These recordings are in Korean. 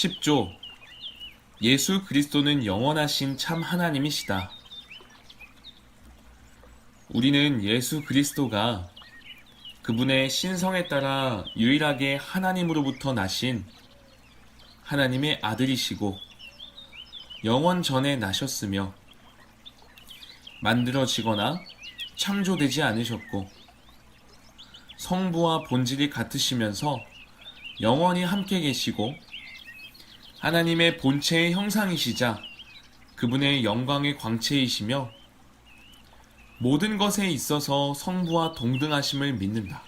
10조 예수 그리스도는 영원하신 참 하나님이시다. 우리는 예수 그리스도가 그분의 신성에 따라 유일하게 하나님으로부터 나신 하나님의 아들이시고 영원 전에 나셨으며 만들어지거나 창조되지 않으셨고 성부와 본질이 같으시면서 영원히 함께 계시고 하나님의 본체의 형상이시자 그분의 영광의 광채이시며 모든 것에 있어서 성부와 동등하심을 믿는다.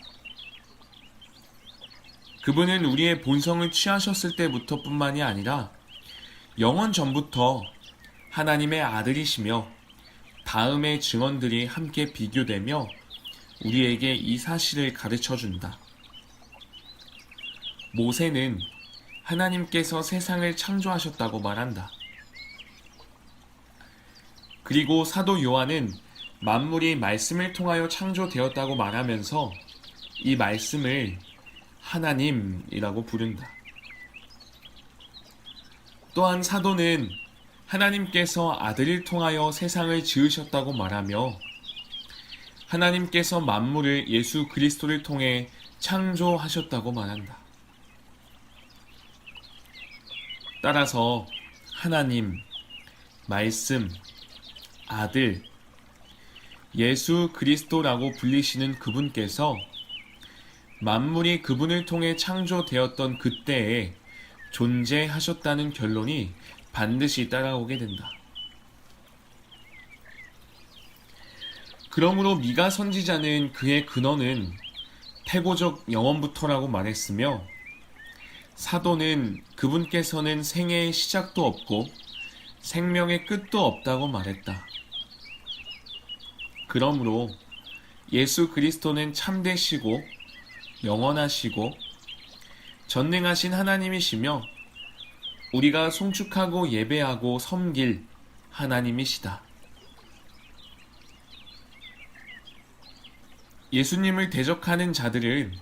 그분은 우리의 본성을 취하셨을 때부터 뿐만이 아니라 영원 전부터 하나님의 아들이시며 다음의 증언들이 함께 비교되며 우리에게 이 사실을 가르쳐 준다. 모세는 하나님께서 세상을 창조하셨다고 말한다. 그리고 사도 요한은 만물이 말씀을 통하여 창조되었다고 말하면서 이 말씀을 하나님이라고 부른다. 또한 사도는 하나님께서 아들을 통하여 세상을 지으셨다고 말하며 하나님께서 만물을 예수 그리스도를 통해 창조하셨다고 말한다. 따라서 하나님, 말씀, 아들, 예수 그리스도라고 불리시는 그분께서 만물이 그분을 통해 창조되었던 그때에 존재하셨다는 결론이 반드시 따라오게 된다. 그러므로 미가 선지자는 그의 근원은 태고적 영원부터라고 말했으며 사도는 그분께서는 생애의 시작도 없고 생명의 끝도 없다고 말했다. 그러므로 예수 그리스도는 참되시고 영원하시고 전능하신 하나님이시며 우리가 송축하고 예배하고 섬길 하나님이시다. 예수님을 대적하는 자들은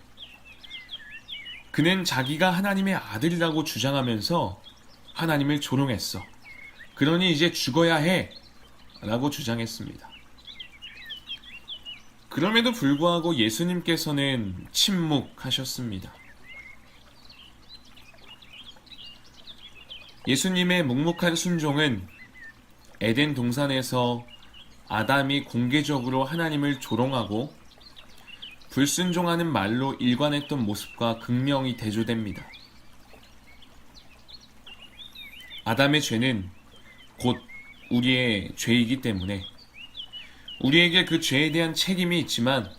그는 자기가 하나님의 아들이라고 주장하면서 하나님을 조롱했어. 그러니 이제 죽어야 해. 라고 주장했습니다. 그럼에도 불구하고 예수님께서는 침묵하셨습니다. 예수님의 묵묵한 순종은 에덴 동산에서 아담이 공개적으로 하나님을 조롱하고 불순종하는 말로 일관했던 모습과 극명히 대조됩니다. 아담의 죄는 곧 우리의 죄이기 때문에 우리에게 그 죄에 대한 책임이 있지만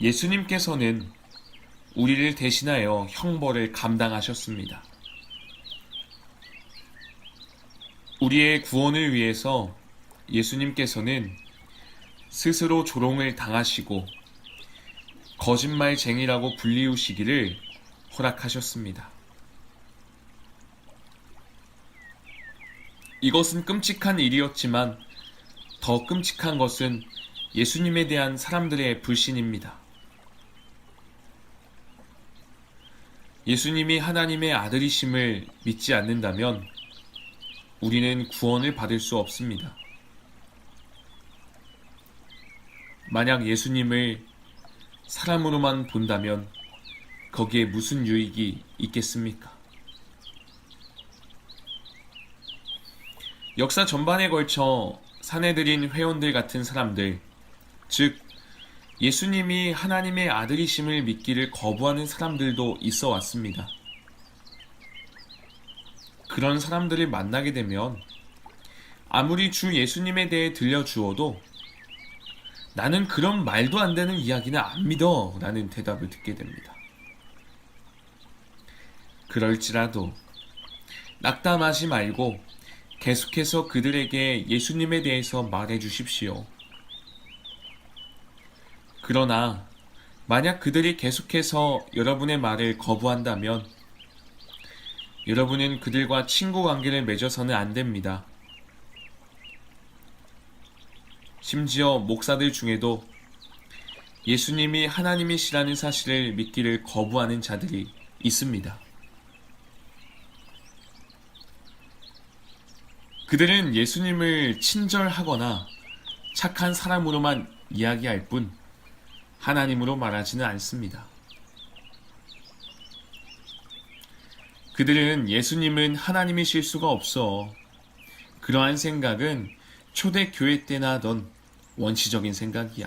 예수님께서는 우리를 대신하여 형벌을 감당하셨습니다. 우리의 구원을 위해서 예수님께서는 스스로 조롱을 당하시고 거짓말쟁이라고 불리우시기를 허락하셨습니다. 이것은 끔찍한 일이었지만 더 끔찍한 것은 예수님에 대한 사람들의 불신입니다. 예수님이 하나님의 아들이심을 믿지 않는다면 우리는 구원을 받을 수 없습니다. 만약 예수님을 사람으로만 본다면 거기에 무슨 유익이 있겠습니까? 역사 전반에 걸쳐 사내들인 회원들 같은 사람들, 즉, 예수님이 하나님의 아들이심을 믿기를 거부하는 사람들도 있어 왔습니다. 그런 사람들을 만나게 되면 아무리 주 예수님에 대해 들려주어도 나는 그런 말도 안 되는 이야기는 안 믿어 라는 대답을 듣게 됩니다. 그럴지라도 낙담하지 말고 계속해서 그들에게 예수님에 대해서 말해 주십시오. 그러나 만약 그들이 계속해서 여러분의 말을 거부한다면 여러분은 그들과 친구 관계를 맺어서는 안 됩니다. 심지어 목사들 중에도 예수님이 하나님이시라는 사실을 믿기를 거부하는 자들이 있습니다. 그들은 예수님을 친절하거나 착한 사람으로만 이야기할 뿐 하나님으로 말하지는 않습니다. 그들은 예수님은 하나님이실 수가 없어. 그러한 생각은 초대 교회 때나 하던 원시적인 생각이야.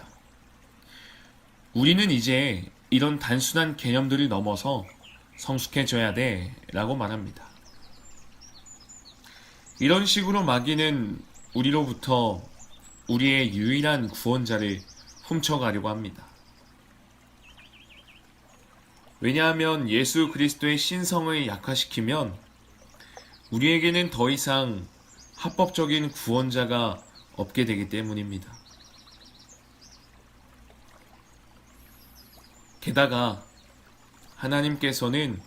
우리는 이제 이런 단순한 개념들을 넘어서 성숙해져야 돼 라고 말합니다. 이런 식으로 마귀는 우리로부터 우리의 유일한 구원자를 훔쳐가려고 합니다. 왜냐하면 예수 그리스도의 신성을 약화시키면 우리에게는 더 이상 합법적인 구원자가 없게 되기 때문입니다. 게다가 하나님께서는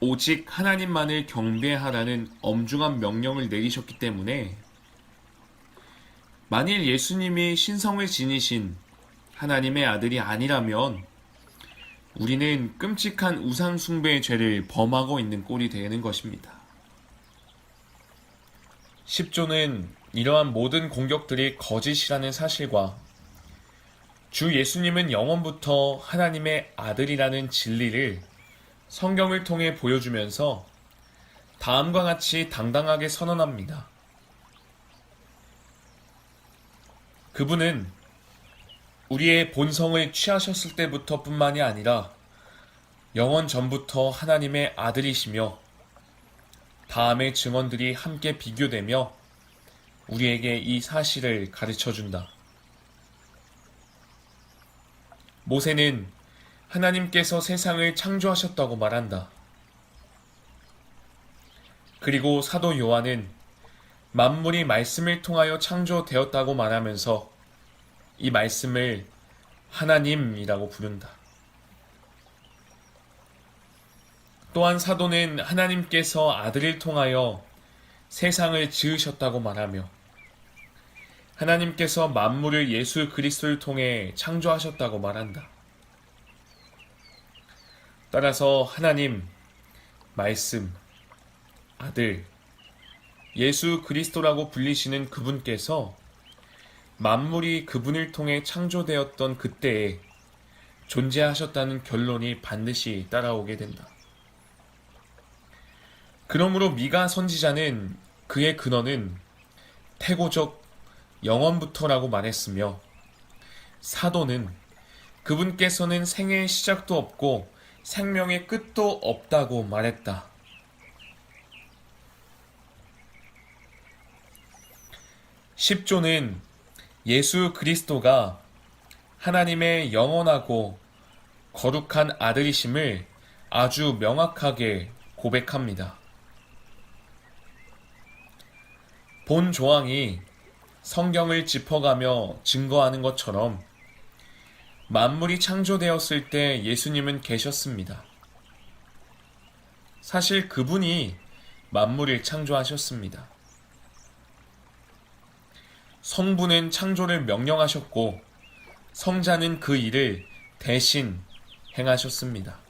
오직 하나님만을 경배하라는 엄중한 명령을 내리셨기 때문에 만일 예수님이 신성을 지니신 하나님의 아들이 아니라면 우리는 끔찍한 우상숭배의 죄를 범하고 있는 꼴이 되는 것입니다. 10조는 이러한 모든 공격들이 거짓이라는 사실과 주 예수님은 영원부터 하나님의 아들이라는 진리를 성경을 통해 보여주면서 다음과 같이 당당하게 선언합니다. 그분은 우리의 본성을 취하셨을 때부터 뿐만이 아니라 영원 전부터 하나님의 아들이시며 다음의 증언들이 함께 비교되며 우리에게 이 사실을 가르쳐 준다. 모세는 하나님께서 세상을 창조하셨다고 말한다. 그리고 사도 요한은 만물이 말씀을 통하여 창조되었다고 말하면서 이 말씀을 하나님이라고 부른다. 또한 사도는 하나님께서 아들을 통하여 세상을 지으셨다고 말하며 하나님께서 만물을 예수 그리스도를 통해 창조하셨다고 말한다. 따라서 하나님, 말씀, 아들, 예수 그리스도라고 불리시는 그분께서 만물이 그분을 통해 창조되었던 그때에 존재하셨다는 결론이 반드시 따라오게 된다. 그러므로 미가 선지자는 그의 근원은 태고적 영원부터라고 말했으며 사도는 그분께서는 생애의 시작도 없고 생명의 끝도 없다고 말했다. 십조는 예수 그리스도가 하나님의 영원하고 거룩한 아들이심을 아주 명확하게 고백합니다. 본 조항이 성경을 짚어가며 증거하는 것처럼 만물이 창조되었을 때 예수님은 계셨습니다. 사실 그분이 만물을 창조하셨습니다. 성부는 창조를 명령하셨고 성자는 그 일을 대신 행하셨습니다.